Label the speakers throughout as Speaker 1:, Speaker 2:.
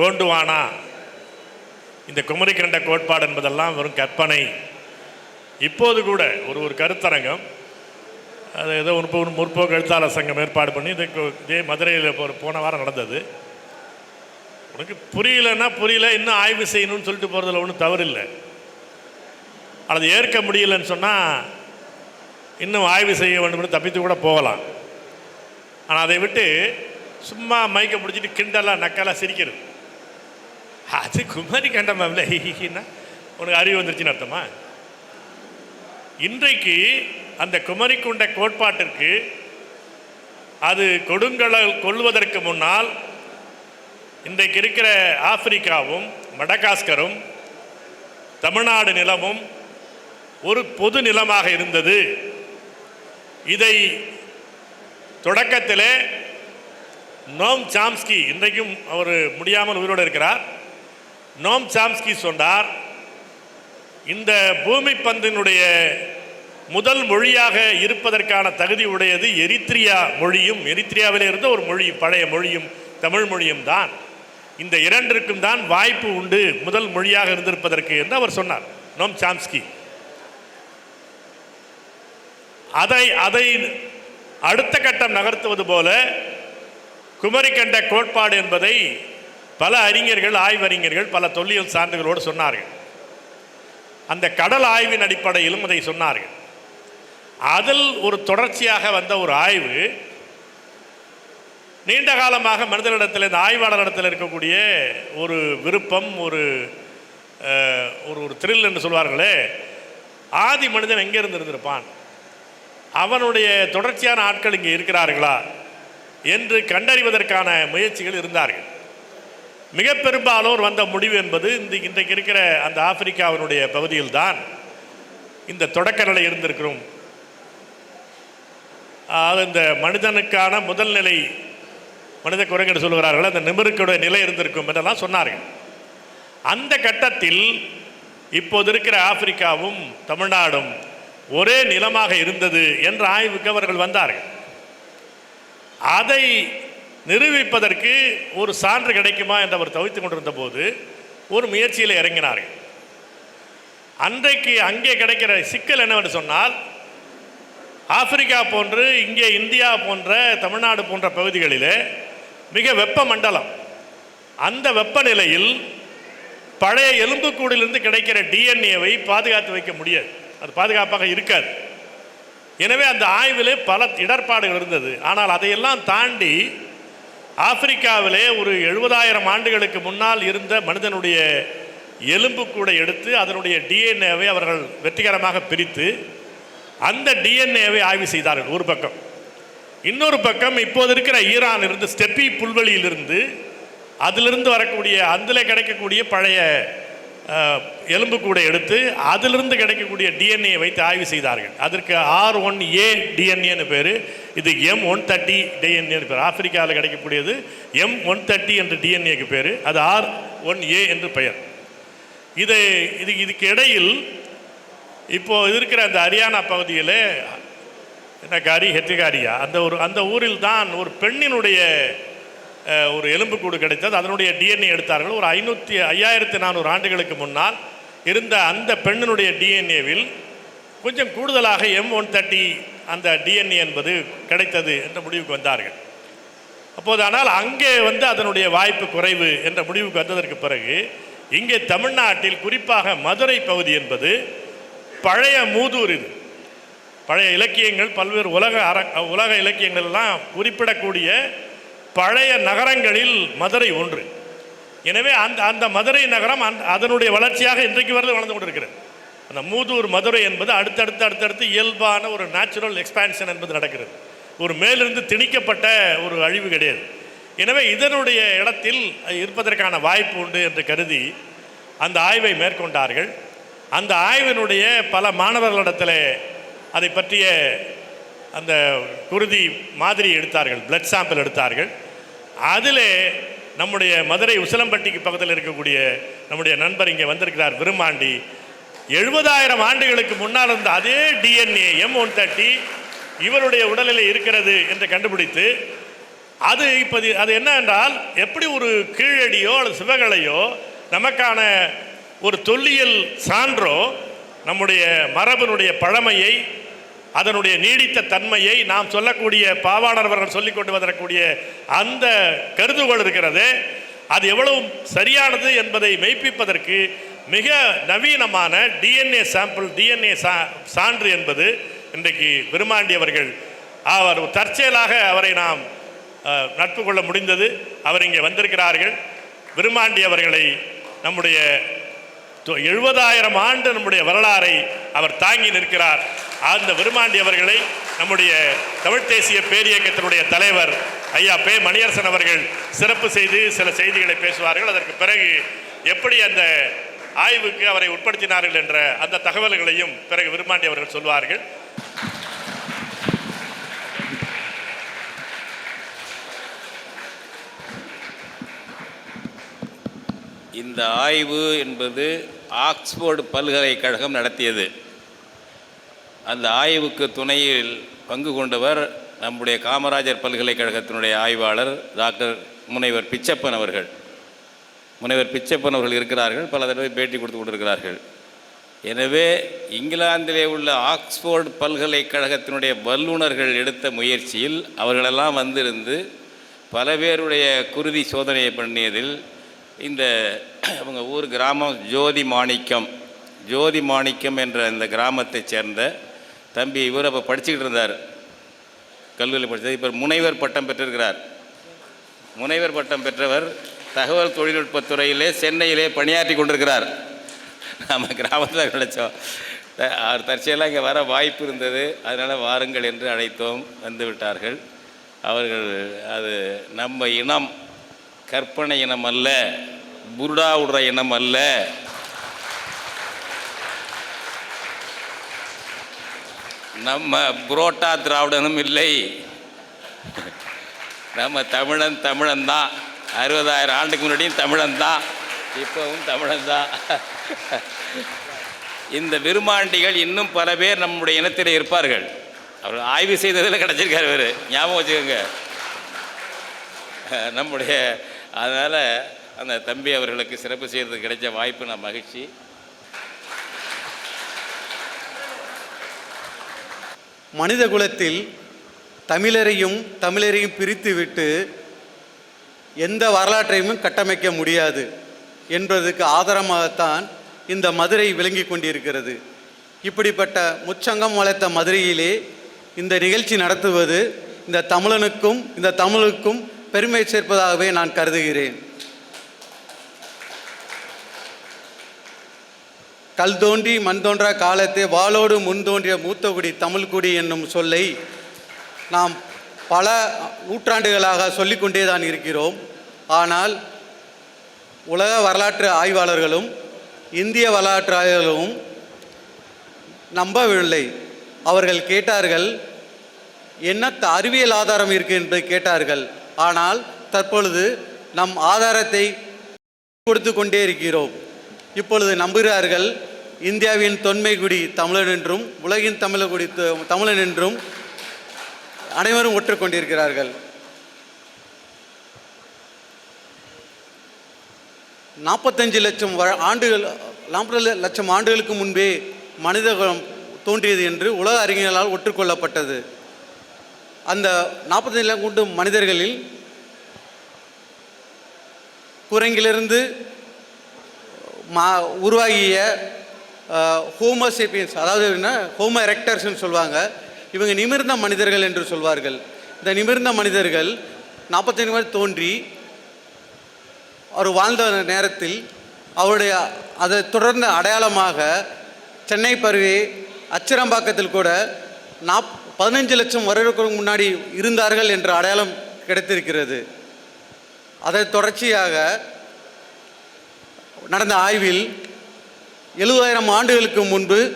Speaker 1: தோண்டுவானா இந்த குமரிக்கண்ட கோட்பாடு என்பதெல்லாம் வெறும் கற்பனை. இப்போது கூட ஒரு ஒரு கருத்தரங்கம் அது ஏதோ முற்போக்கு முற்போக்கு எழுத்தாளர் சங்கம் ஏற்பாடு பண்ணி இது இதே மதுரையில் போன வாரம் நடந்தது. உனக்கு புரியலன்னா புரியல இன்னும் ஆய்வு செய்யணும்னு சொல்லிட்டு போகிறதுல ஒன்றும் தவறு இல்லை அல்லது ஏற்க முடியலன்னு சொன்னால் இன்னும் ஆய்வு செய்ய வேண்டும்னு தப்பித்து கூட போகலாம். ஆனால் அதை விட்டு சும்மா மைக்க பிடிச்சிட்டு கிண்டலாக நக்கலாக சிரிக்கிறது. அது குமரி கண்டமாவில் ஹிஹின்னா உனக்கு அறிவு வந்துருச்சுன்னு அர்த்தமா? இன்றைக்கு அந்த குமரி குண்ட கோட்பாட்டிற்கு அது கொடுங்களை கொள்வதற்கு முன்னால் இன்றைக்கு இருக்கிற ஆப்பிரிக்காவும் மடகாஸ்கரும் தமிழ்நாடு நிலமும் ஒரு பொது நிலமாக இருந்தது. இதை தொடக்கத்திலே நோம் சாம்ஸ்கி இன்றைக்கும் அவர் முடியாமல் உயிரோடு இருக்கிறார். நோம் சாம்ஸ்கி சொன்னார் இந்த பூமி பந்தினுடைய முதல் மொழியாக இருப்பதற்கான தகுதி உடையது எரித்ரியா மொழியும். எரித்ரியாவிலே இருந்த ஒரு மொழி பழைய மொழியும் தமிழ் மொழியும் தான். இந்த இரண்டிற்கும் தான் வாய்ப்பு உண்டு முதல் மொழியாக இருந்திருப்பதற்கு என்று அவர் சொன்னார் நோம் சாம்ஸ்கி. அதை அதை அடுத்த கட்டம் நகர்த்துவது போல குமரிக்கண்ட கோட்பாடு என்பதை பல அறிஞர்கள் ஆய்வறிஞர்கள் பல தொல்லியல் சான்றுகளோடு சொன்னார்கள். அந்த கடல் ஆய்வின் அடிப்படையிலும் அதை சொன்னார்கள். அதில் ஒரு தொடர்ச்சியாக வந்த ஒரு ஆய்வு நீண்ட காலமாக மனிதனிடத்தில் இந்த ஆய்வாளரிடத்தில் இருக்கக்கூடிய ஒரு விருப்பம் ஒரு ஒரு ஒரு த்ரில் என்று சொல்வார்களே ஆதி மனிதன் எங்கே இருந்திருந்திருப்பான்? அவனுடைய தொடர்ச்சியான ஆட்கள் இங்கே இருக்கிறார்களா? என்று கண்டறிவதற்கான முயற்சிகள் இருந்தார்கள். மிக பெரும்பாலோர் வந்த முடிவு என்பது இந்த இன்றைக்கு இருக்கிற அந்த ஆப்பிரிக்காவினுடைய பகுதியில் தான் இந்த தொடக்க நிலை இருந்திருக்கிறோம். அது இந்த மனிதனுக்கான முதல் நிலை மனித குரங்கு சொல்கிறார்கள் அந்த நிமிருக்குடைய நிலை இருந்திருக்கும் என்றெல்லாம் சொன்னார்கள். அந்த கட்டத்தில் இப்போது இருக்கிற ஆப்பிரிக்காவும் தமிழ்நாடும் ஒரே நிலமாக இருந்தது என்ற ஆய்வுக்கு அவர்கள் வந்தார்கள். அதை நிரூபிப்பதற்கு ஒரு சான்று கிடைக்குமா என்று அவர் தவித்துக் கொண்டிருந்த போது ஒரு முயற்சியில் இறங்கினார்கள். அன்றைக்கு அங்கே கிடைக்கிற சிக்கல் என்னவென்று சொன்னால் ஆப்பிரிக்கா போன்று இங்கே இந்தியா போன்ற தமிழ்நாடு போன்ற பகுதிகளிலே மிக வெப்ப மண்டலம். அந்த வெப்பநிலையில் பழைய எலும்புக்கூடிலிருந்து கிடைக்கிற டிஎன்ஏவை பாதுகாத்து வைக்க முடியாது. அது பாதுகாப்பாக இருக்காது. எனவே அந்த ஆய்விலே பல இடர்பாடுகள் இருந்தது. ஆனால் அதையெல்லாம் தாண்டி ஆப்பிரிக்காவிலே ஒரு எழுபதாயிரம் ஆண்டுகளுக்கு முன்னால் இருந்த மனிதனுடைய எலும்பு கூட எடுத்து அதனுடைய டிஎன்ஏவை அவர்கள் வெற்றிகரமாக பிரித்து அந்த டிஎன்ஏவை ஆய்வு செய்தார்கள். ஒரு பக்கம். இன்னொரு பக்கம் இப்போது இருக்கிற ஈரான் இருந்து ஸ்டெப்பி புல்வெளியிலிருந்து அதிலிருந்து வரக்கூடிய அதில் கிடைக்கக்கூடிய பழைய எலும்பு எலும்புக்கூடை எடுத்து அதிலிருந்து கிடைக்கக்கூடிய டிஎன்ஏ வைத்து ஆய்வு செய்தார்கள். அதற்கு ஆர் ஒன் ஏ டிஎன்ஏன்னு பேர். இது எம் ஒன் தேர்ட்டி டிஎன்ஏன்னு பேர். ஆப்பிரிக்காவில் கிடைக்கக்கூடியது எம் ஒன் தேர்ட்டி என்ற டிஎன்ஏக்கு பேர். அது ஆர் ஒன் ஏ என்று பெயர். இது இது இதுக்கு இடையில் இப்போது இருக்கிற அந்த ஹரியானா பகுதியில் என்ன காரி? ஹெத்திகாரியா அந்த ஒரு அந்த ஊரில் தான் ஒரு பெண்ணினுடைய ஒரு எலும்புக்கூடு கிடைத்தது. அதனுடைய டிஎன்ஏ எடுத்தார்கள். ஒரு ஐநூற்றி ஐயாயிரத்தி நானூறு ஆண்டுகளுக்கு முன்னால் இருந்த அந்த பெண்ணினுடைய டிஎன்ஏவில் கொஞ்சம் கூடுதலாக எம் ஒன் தேர்ட்டி அந்த டிஎன்ஏ என்பது கிடைத்தது என்ற முடிவுக்கு வந்தார்கள். அப்போது ஆனால் அங்கே வந்து அதனுடைய வாய்ப்பு குறைவு என்ற முடிவுக்கு வந்ததற்கு பிறகு இங்கே தமிழ்நாட்டில் குறிப்பாக மதுரை பகுதி என்பது பழைய மூதூர் இது. பழைய இலக்கியங்கள் பல்வேறு உலக அர உலக இலக்கியங்கள் எல்லாம் குறிப்பிடக்கூடிய பழைய நகரங்களில் மதுரை ஒன்று. எனவே அந்த அந்த மதுரை நகரம் அந் அதனுடைய வளர்ச்சியாக இன்றைக்கு வரை வளர்ந்து கொண்டிருக்கிறது. அந்த மூதூர் மதுரை என்பது அடுத்தடுத்து அடுத்தடுத்து இயல்பான ஒரு நேச்சுரல் எக்ஸ்பான்ஷன் என்பது நடக்கிறது. ஒரு மேலிருந்து திணிக்கப்பட்ட ஒரு அழிவு கிடையாது. எனவே இதனுடைய இடத்தில் இருப்பதற்கான வாய்ப்பு உண்டு என்று கருதி அந்த ஆய்வை மேற்கொண்டார்கள். அந்த ஆய்வினுடைய பல மாணவர்களிடத்தில் அதை பற்றிய அந்த குருதி மாதிரி எடுத்தார்கள் பிளட் சாம்பிள் எடுத்தார்கள். அதில் நம்முடைய மதுரை உசிலம்பட்டிக்கு பக்கத்தில் இருக்கக்கூடிய நம்முடைய நண்பர் இங்கே வந்திருக்கிறார் விருமாண்டி எழுபதாயிரம் ஆண்டுகளுக்கு முன்னால் இருந்த அதே டிஎன்ஏ எம் ஒன் தேர்ட்டி இவருடைய உடலில் இருக்கிறது என்று கண்டுபிடித்து அது இப்போ அது என்ன என்றால் எப்படி ஒரு கீழடியோ அல்லது சிவகலையோ நமக்கான ஒரு தொல்லியல் சான்றோ நம்முடைய மரபனுடைய பழமையை அதனுடைய நீடித்த தன்மையை நாம் சொல்லக்கூடிய பாவாணர்வரன் அவர்கள் சொல்லிக் கொண்டு வரக்கூடிய அந்த கருதுகோள் இருக்கிறது. அது எவ்வளவு சரியானது என்பதை மெய்ப்பிப்பதற்கு மிக நவீனமான டிஎன்ஏ சாம்பிள் டிஎன்ஏ சா சான்று என்பது இன்றைக்கு விருமாண்டி அவர்கள் அவர் தற்செயலாக அவரை நாம் நட்பு கொள்ள முடிந்தது. அவர் இங்கே வந்திருக்கிறார்கள். விருமாண்டி அவர்களை நம்முடைய எழுபதாயிரம் ஆண்டு நம்முடைய வரலாறை அவர் தாங்கி நிற்கிறார். அந்த விருமாண்டி அவர்களை நம்முடைய தமிழ் தேசிய பேரியக்கத்தினுடைய தலைவர் ஐயா பே மணியரசன் அவர்கள் சிறப்பு செய்து சில செய்திகளை பேசுவார்கள். அதற்கு பிறகு எப்படி அந்த ஆய்வுக்கு அவரை உட்படுத்தினார்கள் என்ற அந்த தகவல்களையும் பிறகு விருமாண்டி அவர்கள் சொல்வார்கள்.
Speaker 2: இந்த ஆய்வு என்பது ஆக்ஸ்போர்டு பல்கலைக்கழகம் நடத்தியது. அந்த ஆய்வுக்கு துணையில் பங்கு கொண்டவர் நம்முடைய காமராஜர் பல்கலைக்கழகத்தினுடைய ஆய்வாளர் டாக்டர் முனைவர் பிச்சப்பன் அவர்கள். முனைவர் பிச்சப்பன் அவர்கள் இருக்கிறார்கள் பல தடவை பேட்டி கொடுத்து கொண்டிருக்கிறார்கள். எனவே இங்கிலாந்திலே உள்ள ஆக்ஸ்போர்டு பல்கலைக்கழகத்தினுடைய வல்லுநர்கள் எடுத்த முயற்சியில் அவர்களெல்லாம் வந்திருந்து பல பேருடைய குருதி சோதனையை பண்ணியதில் இந்த அவங்க ஊர் கிராமம் ஜோதி மாணிக்கம். ஜோதி மாணிக்கம் என்ற இந்த கிராமத்தைச் சேர்ந்த தம்பி இவர் அப்போ படிச்சுக்கிட்டு இருந்தார். கல்லூரி படித்தது இப்போ முனைவர் பட்டம் பெற்றிருக்கிறார். முனைவர் பட்டம் பெற்றவர் தகவல் தொழில்நுட்பத் துறையிலே சென்னையிலே பணியாற்றி கொண்டிருக்கிறார். நம்ம கிராமத்தில் கிடைச்சோம். அவர் தற்செயலாக இங்கே வர வாய்ப்பு இருந்தது. அதனால் வாருங்கள் என்று அழைத்தோம். வந்து விட்டார்கள். அவர்கள் அது நம்ம இனம் கற்பனை இனம் அல்ல புருடா விடுற இனம் அல்ல. நம்ம புரோட்டா திராவிடனும் இல்லை. நம்ம தமிழன் தமிழன் தான் அறுபதாயிரம் ஆண்டுக்கு முன்னாடியும் தமிழன் தான் இப்போவும் தமிழன் தான் இந்த விருமாண்டிகள் இன்னும் பல பேர் நம்முடைய இனத்தில் இருப்பார்கள். அவர் ஆய்வு செய்ததில் கிடச்சிருக்காரு இவர். ஞாபகம் வச்சுக்கோங்க. நம்முடைய அதனால் அந்த தம்பி அவர்களுக்கு சிறப்பு செய்கிறதுக்கு கிடைச்ச வாய்ப்பு நான் மகிழ்ச்சி.
Speaker 3: மனித குலத்தில் தமிழரையும் தமிழரையும் பிரித்துவிட்டு எந்த வரலாற்றையும் கட்டமைக்க முடியாது என்பதற்கு ஆதாரமாகத்தான் இந்த மதுரை விளங்கி கொண்டிருக்கிறது. இப்படிப்பட்ட முச்சங்கம் வளர்த்த மதுரையிலே இந்த நிகழ்ச்சி நடத்துவது இந்த தமிழனுக்கும் இந்த தமிழுக்கும் பெருமை சேர்ப்பதாகவே நான் கருதுகிறேன். கல் தோன்றி மண் தோன்றா காலத்தே வாளோடு முன் தோன்றிய மூத்தகுடி தமிழ்குடி என்னும் சொல்லை நாம் பல நூற்றாண்டுகளாக சொல்லிக்கொண்டே தான் இருக்கிறோம். ஆனால் உலக வரலாற்று ஆய்வாளர்களும் இந்திய வரலாற்று ஆய்வாளர்களும் நம்பவில்லை. அவர்கள் கேட்டார்கள் என்ன அறிவியல் ஆதாரம் இருக்கு? என்று கேட்டார்கள். ஆனால் தற்பொழுது நம் ஆதாரத்தை கொடுத்து கொண்டே இருக்கிறோம். இப்பொழுது நம்புகிறார்கள் இந்தியாவின் தொன்மைக்குடி தமிழன் என்றும் உலகின் தமிழகுடி த- தமிழன் என்றும் அனைவரும் ஒற்றுக்கொண்டிருக்கிறார்கள். நாற்பத்தஞ்சு லட்சம் வ- ஆண்டுகள் நாற்பது லட்சம் ஆண்டுகளுக்கு முன்பே மனித தோன்றியது என்று உலக அறிஞர்களால் ஒற்றுக்கொள்ளப்பட்டது. அந்த நாற்பத்தஞ்சு கொண்டு மனிதர்களில் குரங்கிலிருந்து மா உருவாகிய ஹோமோசேபியன்ஸ் அதாவது என்ன? ஹோமோ எரெக்டர்ஸ்னு சொல்லுவாங்க இவங்க நிமிர்ந்த மனிதர்கள் என்று சொல்வார்கள். இந்த நிமிர்ந்த மனிதர்கள் நாற்பத்தஞ்சு மாதிரி தோன்றி அவர் வாழ்ந்த நேரத்தில் அவருடைய அதை தொடர்ந்த அடையாளமாக சென்னை பருவி அச்சிரம்பாக்கத்தில் கூட நாப் பதினஞ்சு லட்சம் வருடங்களுக்கு முன்னாடி இருந்தார்கள் என்ற அடையாளம் கிடைத்திருக்கிறது. அதை தொடர்ச்சியாக நடந்த ஆய்வில் எழுபதாயிரம் ஆண்டுகளுக்கு முன்பு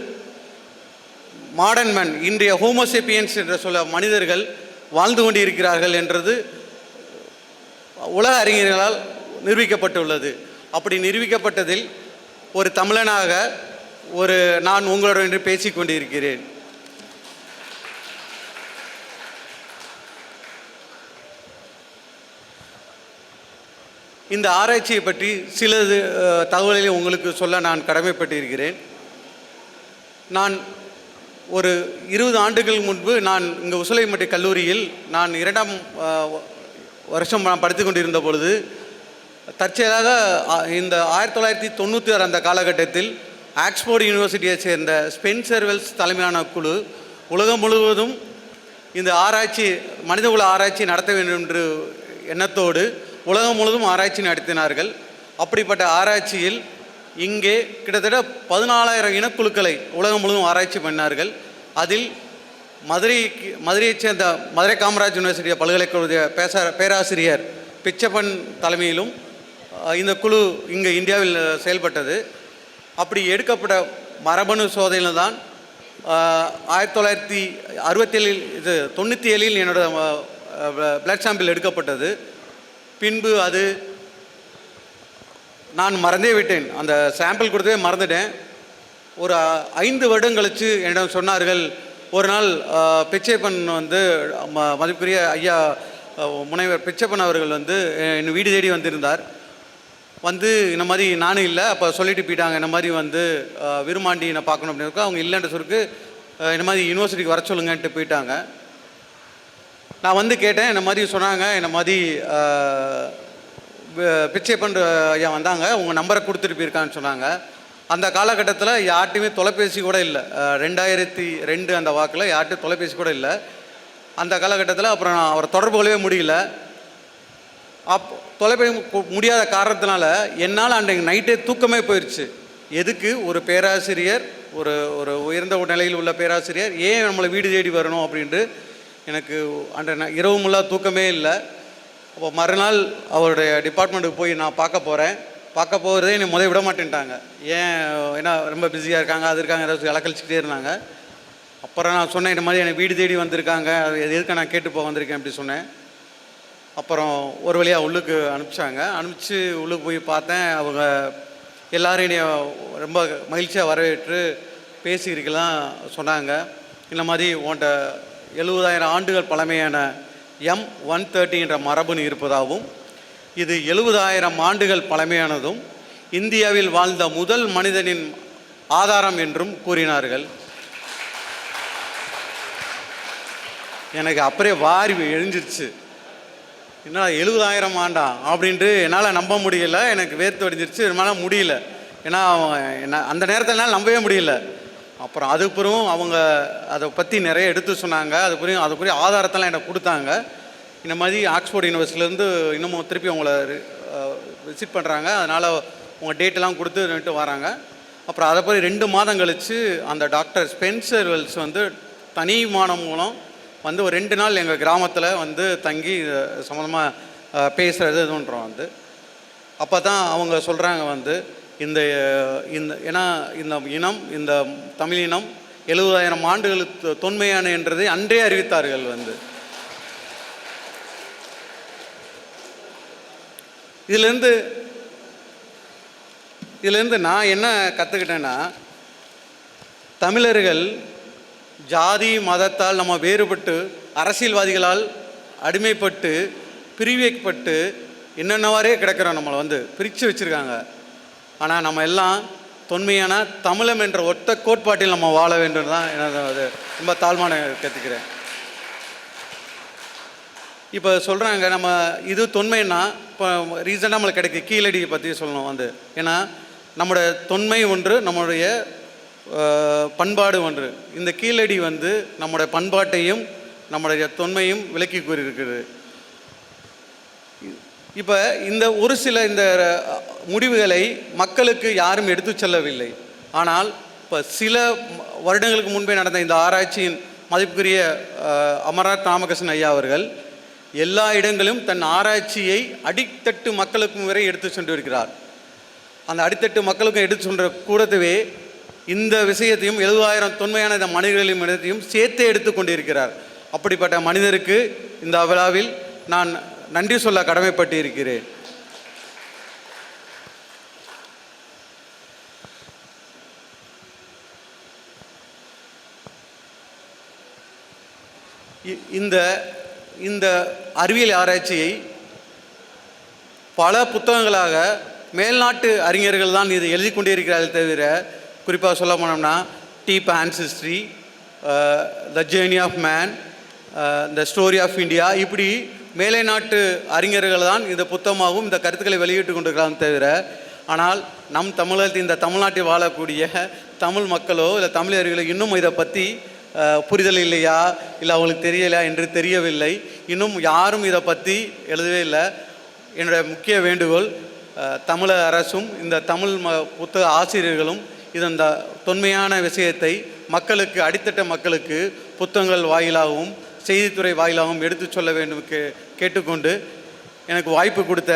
Speaker 3: மாடர்ன் மேன் இன்றைய ஹோமோசெப்பியன்ஸ் என்ற சொல்ல மனிதர்கள் வாழ்ந்து கொண்டிருக்கிறார்கள் என்றது உலக அறிஞர்களால் நிரூபிக்கப்பட்டுள்ளது. அப்படி நிரூபிக்கப்பட்டதில் ஒரு தமிழனாக ஒரு நான் உங்களுடன் என்று பேசிக் கொண்டிருக்கிறேன் இந்த ஆராய்ச்சியை பற்றி சிலது தகவல்களை உங்களுக்கு சொல்ல நான் கடமைப்பட்டிருக்கிறேன். நான் ஒரு இருபது ஆண்டுகள் முன்பு நான் இங்கே உசிலைமட்டி கல்லூரியில் நான் இரண்டாம் வருஷம் நான் படித்து கொண்டிருந்த பொழுது தற்செயலாக இந்த ஆயிரத்தி தொள்ளாயிரத்தி தொண்ணூற்றி ஆறு அந்த காலகட்டத்தில் ஆக்ஸ்போர்ட் யூனிவர்சிட்டியை சேர்ந்த ஸ்பென்சர் வெல்ஸ் தலைமையிலான குழு உலகம் முழுவதும் இந்த ஆராய்ச்சி மனிதகுல ஆராய்ச்சி நடத்த வேண்டும் என்று எண்ணத்தோடு உலகம் முழுவதும் ஆராய்ச்சி நடத்தினார்கள். அப்படிப்பட்ட ஆராய்ச்சியில் இங்கே கிட்டத்தட்ட பதினாலாயிரம் இனக்குழுக்களை உலகம் முழுவதும் ஆராய்ச்சி பண்ணார்கள். அதில் மதுரை மதுரையைச் சேர்ந்த மதுரை காமராஜ் யூனிவர்சிட்டி பல்கலைக்கழக பேச பேராசிரியர் பிச்சப்பன் தலைமையிலும் இந்த குழு இங்கே இந்தியாவில் செயல்பட்டது. அப்படி எடுக்கப்பட்ட மரபணு சோதனையில் தான் ஆயிரத்தி தொள்ளாயிரத்தி அறுபத்தேழில் இது தொண்ணூற்றி ஏழில் என்னோட பிளட் சாம்பிள் எடுக்கப்பட்டது. பின்பு அது நான் மறந்தே விட்டேன். அந்த சாம்பிள் கொடுத்தே மறந்துட்டேன். ஒரு ஐந்து வருடம் கழித்து என்னிடம் சொன்னார்கள் ஒரு நாள் பிச்சைப்பன் வந்து ம- மதிப்புக்குரிய ஐயா முனைவர் பிச்சைப்பன் அவர்கள் வந்து என் வீடு தேடி வந்திருந்தார். வந்து இந்த மாதிரி நானும் இல்லை அப்போ சொல்லிட்டு போயிட்டாங்க. இந்த மாதிரி வந்து விருமாண்டி நான் பார்க்கணும் அப்படின்னு அவங்க இல்லைன்ற சொல்லிட்டு இந்த மாதிரி யூனிவர்சிட்டிக்கு வர சொல்லுங்கன்ட்டு போயிட்டாங்க. நான் வந்து கேட்டேன் இந்த மாதிரி சொன்னாங்க இந்த மாதிரி பிச்சை பண்ணுற ஐயா வந்தாங்க உங்கள் நம்பரை கொடுத்துட்டு போயிருக்கான்னு சொன்னாங்க. அந்த காலகட்டத்தில் யார்ட்டையுமே தொலைபேசி கூட இல்லை. ரெண்டாயிரத்தி ரெண்டு அந்த வாக்கில் யார்ட்டும் தொலைபேசி கூட இல்லை. அந்த காலகட்டத்தில் அப்புறம் நான் அவரை தொடர்பு கொள்ளவே முடியல. அப் தொலைபேசி முடியாத காரணத்தினால என்னால் அன்றைக்கு நைட்டே தூக்கமே போயிடுச்சு எதுக்கு? ஒரு பேராசிரியர் ஒரு ஒரு உயர்ந்த ஒரு நிலையில் உள்ள பேராசிரியர் ஏன் நம்மளை வீடு தேடி வரணும் அப்படின்ட்டு எனக்கு அன்றைய ந- இரவு முல்லா தூக்கமே இல்லை. அப்போ மறுநாள் அவருடைய டிபார்ட்மெண்ட்டுக்கு போய் நான் பார்க்க போகிறேன் பார்க்க போகிறதே என்னை முதல் விட மாட்டேன்ட்டாங்க. ஏன் ஏன்னா ரொம்ப பிஸியாக இருக்காங்க அது இருக்காங்க ஏதாவது இலக்கழிச்சிக்கிட்டே இருந்தாங்க. அப்புறம் நான் சொன்னேன் இந்த மாதிரி எனக்கு வீடு தேடி வந்திருக்காங்க. அது எதுக்கு நான் கேட்டு போக வந்திருக்கேன்? அப்படி சொன்னேன். அப்புறம் ஒரு வழியாக உள்ளுக்கு அனுப்பிச்சாங்க. அனுப்பிச்சு உள்ளுக்கு போய் பார்த்தேன். அவங்க எல்லோரும் என்னைய ரொம்ப மகிழ்ச்சியாக வரவேற்று பேசியிருக்கலாம் சொன்னாங்க. இந்த மாதிரி உன்கிட்ட எழுபதாயிரம் ஆண்டுகள் பழமையான எம் ஒன் தேர்ட்டி என்ற மரபணு இருப்பதாகவும் இது எழுபதாயிரம் ஆண்டுகள் பழமையானதும் இந்தியாவில் வாழ்ந்த முதல் மனிதனின் ஆதாரம் என்றும் கூறினார்கள். எனக்கு அப்படியே வாரி எழுஞ்சிருச்சு. என்ன எழுபதாயிரம் ஆண்டா அப்படின்ட்டு என்னால் நம்ப முடியல. எனக்கு வேர்த்து அடிஞ்சிருச்சு என்னால் முடியல. ஏன்னா என்ன அந்த நேரத்தில் என்னால் நம்பவே முடியல. அப்புறம் அதுக்கப்புறம் அவங்க அதை பற்றி நிறைய எடுத்து சொன்னாங்க. அதுக்குரிய அதுக்குரிய ஆதாரத்தெல்லாம் எனக்கு கொடுத்தாங்க. இந்த மாதிரி ஆக்ஸ்போர்ட் யூனிவர்சிட்டிலேருந்து இன்னமும் திருப்பி அவங்கள விசிட் பண்ணுறாங்க அதனால் உங்கள் டேட்டெல்லாம் கொடுத்துட்டு வராங்க. அப்புறம் அதை போய் ரெண்டு மாதம் கழித்து அந்த டாக்டர் ஸ்பென்சர் வெல்ஸ் வந்து தனி விமானம் மூலம் வந்து ஒரு ரெண்டு நாள் எங்கள் கிராமத்தில் வந்து தங்கி சம்மந்தமாக பேசுகிறது இதுன்றோம் வந்து. அப்போ தான் அவங்க சொல்கிறாங்க வந்து இந்த இந்த ஏன்னா இந்த இனம் இந்த தமிழ் இனம் எழுபதாயிரம் ஆண்டுகளுக்கு தொன்மையான என்றதை அன்றே அறிவித்தார்கள் வந்து. இதுலேருந்து இதுலேருந்து நான் என்ன கற்றுக்கிட்டேன்னா தமிழர்கள் ஜாதி மதத்தால் நம்ம வேறுபட்டு அரசியல்வாதிகளால் அடிமைப்பட்டு பிரிவைப்பட்டு என்னென்னவாரே கிடக்கிறோம் நம்மளை வந்து பிரித்து வச்சுருக்காங்க. ஆனால் நம்ம எல்லாம் தொன்மையான தமிழம் என்ற ஒத்த கோட்பாட்டில் நம்ம வாழ வேண்டும் தான் எனது அது ரொம்ப தாழ்மான கற்றுக்கிறேன் இப்போ சொல்கிறாங்க நம்ம இது தொன்மைன்னா இப்போ ரீசெண்டாக நம்மளுக்கு கிடைக்க கீழடியை பற்றி சொல்லணும் வந்து. ஏன்னா நம்முடைய தொன்மை ஒன்று நம்மளுடைய பண்பாடு ஒன்று. இந்த கீழடி வந்து நம்முடைய பண்பாட்டையும் நம்முடைய தொன்மையும் விளக்கி கூறியிருக்கிறது. இப்போ இந்த ஒரு சில இந்த முடிவுகளை மக்களுக்கு யாரும் எடுத்து செல்லவில்லை. ஆனால் இப்போ சில வருடங்களுக்கு முன்பே நடந்த இந்த ஆராய்ச்சியின் மதிப்புக்குரிய அஹ், அமர்நாத் ராமகிருஷ்ணன் ஐயா அவர்கள் எல்லா இடங்களிலும் தன் ஆராய்ச்சியை அடித்தட்டு மக்களுக்கும் வரை எடுத்து சென்று இருக்கிறார் அந்த அடித்தட்டு மக்களுக்கும் எடுத்து சென்ற கூடத்தவே இந்த விஷயத்தையும் எழுபதாயிரம் தொன்மையான இந்த மனிதர்களின் இடத்தையும் சேர்த்தே எடுத்து கொண்டிருக்கிறார். அப்படிப்பட்ட மனிதருக்கு இந்த விழாவில் நான் நன்றி சொல்ல கடமைப்பட்டு இருக்கிறேன் இ- இந்த இந்த அறிவியல் ஆராய்ச்சியை பல புத்தகங்களாக மேல்நாட்டு அறிஞர்கள் தான் இது எழுதி கொண்டே இருக்கிறார்கள் தவிர குறிப்பாக சொல்ல போனோம்னா deep ancestry the journey of man the story of India இப்படி மேலை நாட்டு அறிஞர்கள் தான் இந்த புத்தகமாகவும் இந்த கருத்துக்களை வெளியிட்டு கொண்டிருக்கலாம் தவிர ஆனால் நம் தமிழகத்தில் இந்த தமிழ்நாட்டில் வாழக்கூடிய தமிழ் மக்களோ இல்லை தமிழர்களோ இன்னும் இதை பற்றி புரிதல் இல்லையா? இல்லை அவங்களுக்கு தெரியலையா என்று தெரியவில்லை. இன்னும் யாரும் இதை பற்றி எழுதவே இல்லை. என்னுடைய முக்கிய வேண்டுகோள் தமிழக அரசும் இந்த தமிழ் ம புத்தக ஆசிரியர்களும் இது இந்த தொன்மையான விஷயத்தை மக்களுக்கு அடித்தட்ட மக்களுக்கு புத்தகங்கள் வாயிலாகவும் செய்தித்துறை வாயிலாகவும் எடுத்துச் சொல்ல வேண்டும் கே கேட்டுக்கொண்டு எனக்கு வாய்ப்பு கொடுத்த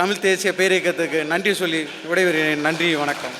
Speaker 3: தமிழ் தேசிய பேரியக்கத்துக்கு நன்றி சொல்லி விடைபெறுகிறேன். நன்றி வணக்கம்.